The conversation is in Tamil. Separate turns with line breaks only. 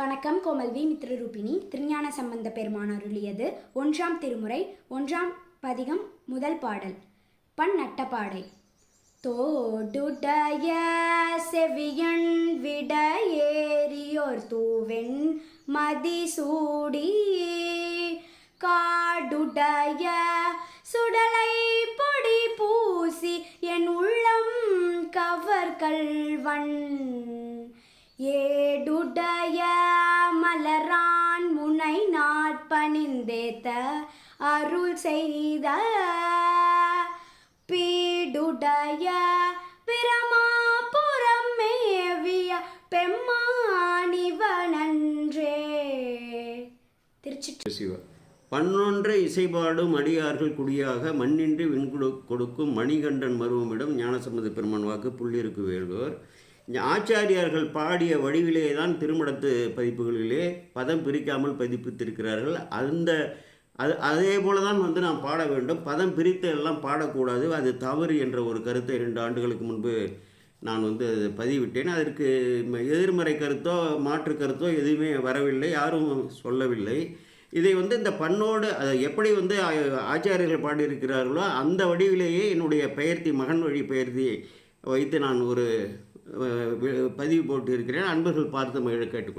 வணக்கம் கோமல்வி மித்ரரூபிணி. திருஞான சம்பந்த பெருமான் அருளியது ஒன்றாம் திருமுறை ஒன்றாம் பதிகம் முதல் பாடல். பண் நட்டப்பாடை தோடுடைய செவியன் விட ஏறியோர் தூவெண் மதிசூடி. காடுடைய சுடலை பொடி பூசி என் உள்ளம் கவர் கல்வன் ஏடுடைய பணிந்தேத்த அருள் செய்த பீடுடைய பிரமாபுரம் மேவிய பெம்மானிவனன்றே. திருச்சி
சிவா. பன்னொன்று இசைபாடும் அடியார்கள் குடியாக மண்ணின்றி விண்கொடு கொடுக்கும் மணிகண்டன் மருவமிடம் ஞானசம்மதி பெருமான் வாக்கு புள்ளிருக்கு வேள்வர். ஆச்சாரியார்கள் பாடிய வடிவிலே தான் திருமணத்து பதிப்புகளிலே பதம் பிரிக்காமல் பதிப்பித்திருக்கிறார்கள். அந்த அது அதே போல தான் வந்து நாம் பாட வேண்டும். பதம் பிரித்து எல்லாம் பாடக்கூடாது. அது தவறு என்ற ஒரு கருத்தை இரண்டு ஆண்டுகளுக்கு முன்பு நான் வந்து அது பதிவிட்டேன். அதற்கு ம- எதிர்மறை கருத்தோ மாற்று கருத்தோ எதுவுமே வரவில்லை. யாரும் சொல்லவில்லை. இதை வந்து இந்த பண்ணோடு அதை எப்படி வந்து ஆச்சாரியர்கள் பாடியிருக்கிறார்களோ அந்த வடிவிலேயே என்னுடைய பெயர்த்தி மகன் வழி பெயர்த்தி வைத்து நான் ஒரு பதிவு போட்டு இருக்கிறேன் அன்பர்கள் பார்த்து மகிழ கேட்டுக்கொள்